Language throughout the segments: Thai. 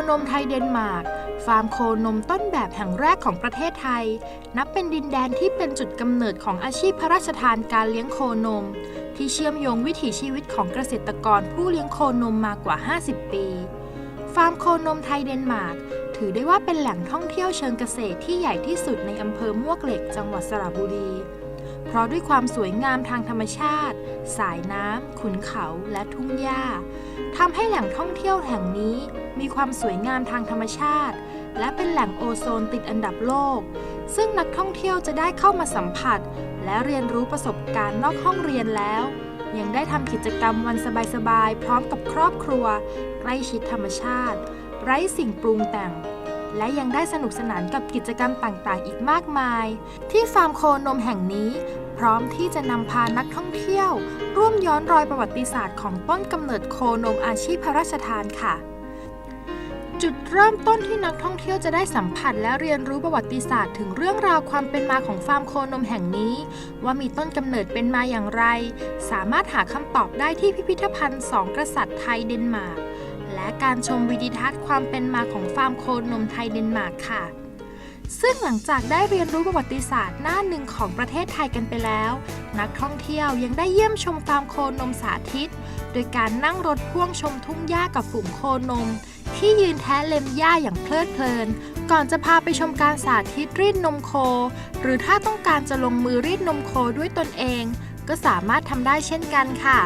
คนมไทยเดนมาร์ก ฟาร์มโคนมต้นแบบแห่งแรกของประเทศไทย นับเป็นดินแดนที่เป็นจุดกำเนิดของอาชีพพระราชทานการเลี้ยงโคนม ที่เชื่อมโยงวิถีชีวิตของเกษตรกรผู้เลี้ยงโคนมมากว่า 50 ปี ฟาร์มโคนมไทยเดนมาร์กถือได้ว่าเป็นแหล่งท่องเที่ยวเชิงเกษตรที่ใหญ่ที่สุดในอำเภอมวกเหล็กจังหวัดสระบุรี เพราะด้วยความสวยงามทางธรรมชาติ สายน้ำขุนเขาและทุ่งหญ้า ทำให้แหล่งท่องเที่ยวแห่งนี้มีความสวยงามทางธรรมชาติ และเป็นแหล่งโอโซนติดอันดับโลก ซึ่งนักท่องเที่ยวจะได้เข้ามาสัมผัส และเรียนรู้ประสบการณ์นอกห้องเรียนแล้ว ยังได้ทำกิจกรรมวันสบายๆพร้อมกับครอบครัว ใกล้ชิดธรรมชาติ ไร้สิ่งปรุงแต่ง และยังได้สนุกสนานกับกิจกรรมต่างๆ อีกมากมาย ที่ฟาร์มโคนมแห่งนี้ พร้อมที่จะนำพานักท่องเที่ยว ร่วมย้อนรอยประวัติศาสตร์ของต้นกำเนิดโคนมอาชีพพระราชทานค่ะ จุดเริ่มต้นที่นักท่องเที่ยวจะได้สัมผัสและเรียนรู้ประวัติศาสตร์ ถึงเรื่องราวความเป็นมาของฟาร์มโคนมแห่งนี้ ว่ามีต้นกำเนิดเป็นมาอย่างไร สามารถหาคำตอบได้ที่พิพิธภัณฑ์สองกษัตริย์ไทยเดนมาร์ก และการชมวิดีทัศน์ความเป็นมาของฟาร์มโคนมไทยเดนมาร์กค่ะ ซึ่งหลังจากได้เรียนรู้ประวัติศาสตร์หน้าหนึ่งของประเทศไทยกันไปแล้ว นักท่องเที่ยวยังได้เยี่ยมชมฟาร์มโคนมสาธิต โดยการนั่งรถพ่วงชมทุ่งหญ้ากับฝูงโคนม ที่ยืนแท้เล็มหญ้าอย่างเพลิดเพลิน ก่อนจะพาไปชมการสาธิตรีดนมโค หรือถ้าต้องการจะลงมือรีดนมโคด้วยตนเอง ก็สามารถทำได้เช่นกันค่ะ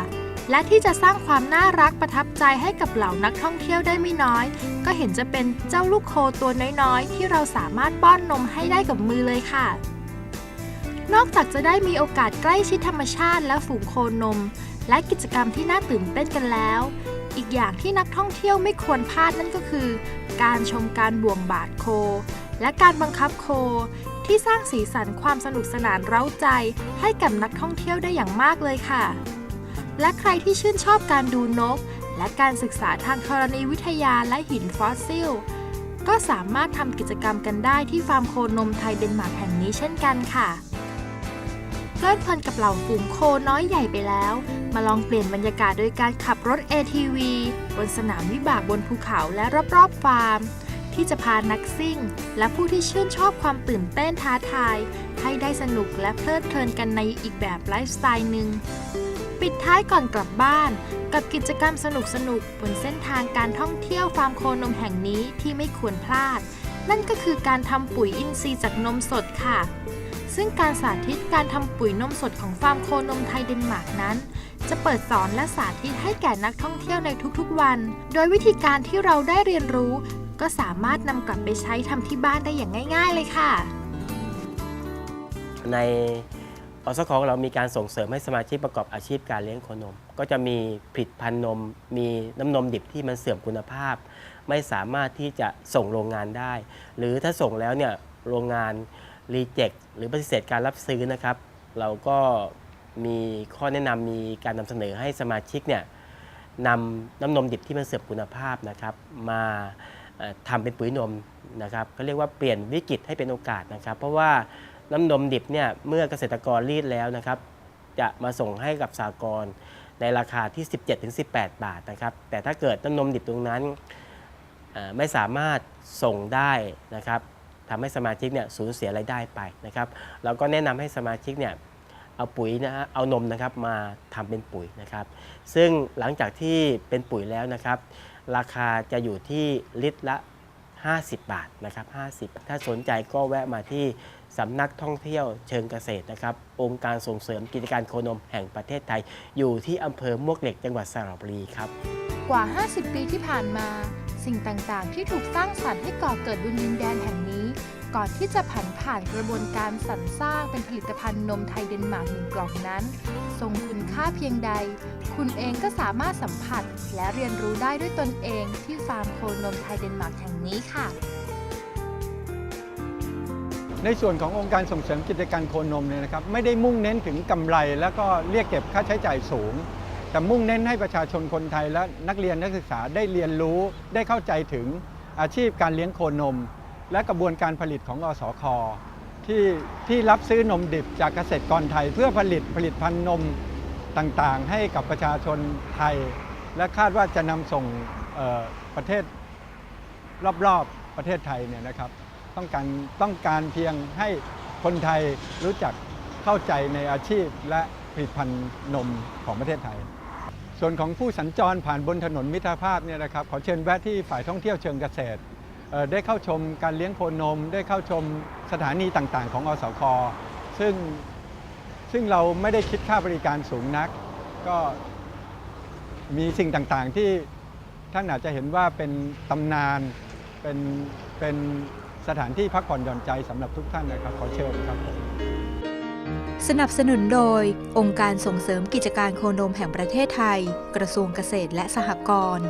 และที่จะสร้างความน่ารักประทับใจให้กับเหล่านักท่องเที่ยวได้ไม่น้อย ก็เห็นจะเป็นเจ้าลูกโคตัวน้อยๆ ที่เราสามารถป้อนนมให้ได้กับมือเลยค่ะ นอกจากจะได้มีโอกาสใกล้ชิดธรรมชาติและฝูงโคนม และกิจกรรมที่น่าตื่นเต้นกันแล้ว อีกอย่างที่นักท่องเที่ยวไม่ควรพลาดนั่นก็คือ การชมการบ่วงบาดโค และการบังคับโคที่สร้างสีสันความสนุกสนานเร้าใจให้กับนักท่องเที่ยวได้อย่างมากเลยค่ะ และใครที่ชื่นชอบการดูนก และการศึกษาทางธรณีวิทยาและหินฟอสซิล ก็สามารถทำกิจกรรมกันได้ที่ฟาร์มโคนมไทยเดนมาร์กแห่งนี้เช่นกันค่ะเพลิดเพลินกับเหล่าฝูงโคน้อยใหญ่ไปแล้ว มาลองเปลี่ยนบรรยากาศโดยการขับรถ ATV บนสนามวิบากบนภูเขาและรอบๆฟาร์ม ที่จะพานักซิ่ง และผู้ที่ชื่นชอบความตื่นเต้นท้าทาย ให้ได้สนุกและเพลิดเพลินกันในอีกแบบไลฟ์สไตล์หนึ่ง ปิดท้ายก่อนกลับบ้าน กับกิจกรรมสนุกๆบนเส้นทางการท่องเที่ยวฟาร์มโคนมแห่งนี้ที่ไม่ควรพลาด นั่นก็คือการทำปุ๋ยอินทรีย์จากนมสดค่ะ ซึ่งการสาธิตการทำปุ๋ยนมสดของฟาร์มโคนมไทยเดนมาร์กนั้น จะเปิดสอนและสาธิตให้แก่นักท่องเที่ยวในทุกๆวัน โดยวิธีการที่เราได้เรียนรู้ ก็สามารถนำกลับไปใช้ทำที่บ้านได้อย่างง่าย ๆ เลยค่ะ ใน อสของเรามีการส่งเสริมให้สมาชิกประกอบอาชีพการเลี้ยงโคนม ก็จะมีผลิตภัณฑ์นม มีน้ำนมดิบที่มันเสื่อมคุณภาพ ไม่สามารถที่จะส่งโรงงานได้ หรือถ้าส่งแล้วเนี่ยโรงงานรีเจ็คหรือปฏิเสธการรับซื้อนะครับ เราก็มีข้อแนะนำมีการนำเสนอให้สมาชิกเนี่ยนำน้ำนมดิบที่มันเสื่อมคุณภาพนะครับมาทำเป็นปุ๋ยนมนะครับก็เรียกว่าเปลี่ยนวิกฤตให้เป็นโอกาสนะครับ เพราะว่า น้ำนมดิบเนี่ยเมื่อเกษตรกรรีดแล้วนะครับ จะมาส่งให้กับสากรในราคาที่ 17-18 บาทนะครับ แต่ถ้าเกิดน้ำนมดิบตรงนั้นไม่สามารถส่งได้นะครับทำให้สมาชิกเนี่ยสูญเสียรายได้ไปนะครับเราก็แนะนำให้สมาชิกเนี่ยเอาปุ๋ยนะฮะเอานมนะครับมาทำเป็นปุ๋ยนะครับ ซึ่งหลังจากที่เป็นปุ๋ยแล้วนะครับ ราคาจะอยู่ที่ลิตรละ 50 บาทนะครับ50 ถ้าสนใจก็แวะมาที่ สำนักท่องเที่ยวเชิงเกษตรนะครับ องค์การส่งเสริมกิจการโคนมแห่งประเทศไทย อยู่ที่อำเภอมวกเหล็กจังหวัดสระบุรีครับ กว่า 50 ปีที่ผ่านมา สิ่งต่างๆ ที่ถูกสร้างสรรค์ให้ก่อเกิดบนดินแดนแห่งนี้ ก่อนที่จะผันผ่านกระบวนการสรรสร้างเป็นผลิตภัณฑ์นมไทยเดนมาร์กหนึ่งกล่องนั้น ทรงคุณค่าเพียงใด คุณเองก็สามารถสัมผัส และเรียนรู้ได้ด้วยตนเองที่ฟาร์มโคนมไทยเดนมาร์กแห่งนี้ค่ะ ในส่วนขององค์การส่งเสริมกิจการโคนมเนี่ยนะครับไม่ได้มุ่งเน้นถึงกำไร แล้วก็เรียกเก็บค่าใช้จ่ายสูง แต่มุ่งเน้นให้ประชาชนคนไทยและนักเรียนนักศึกษาได้เรียนรู้ได้เข้าใจถึงอาชีพการเลี้ยงโคนม และกระบวนการผลิตของอสคที่ที่รับซื้อนมดิบจากเกษตรกรไทย เพื่อผลิตผลิตภัณฑ์นมต่างๆ ให้กับประชาชนไทย และคาดว่าจะนำส่งประเทศรอบๆประเทศไทยเนี่ยนะครับ ต้องการต้องการเพียงให้คนไทยรู้จักเข้าใจในอาชีพและผลิตภัณฑ์นมของประเทศไทย ส่วนของผู้สัญจรผ่านบนถนนมิตรภาพเนี่ยนะครับขอเชิญแวะที่ฝ่ายท่องเที่ยวเชิงเกษตร ได้เข้าชมการเลี้ยงโคนม ได้เข้าชมสถานีต่างๆ ของอสคซึ่งซึ่งเราไม่ได้คิดค่าบริการสูงนัก ก็มีสิ่งต่างๆที่ท่านอาจจะเห็นว่าเป็นตำนานเป็นเป็น สถานที่พักผ่อนหย่อนใจสำหรับทุกท่านนะครับขอเชิญครับสนับสนุนโดย องค์การส่งเสริมกิจการโคนมแห่งประเทศไทย กระทรวงเกษตรและสหกรณ์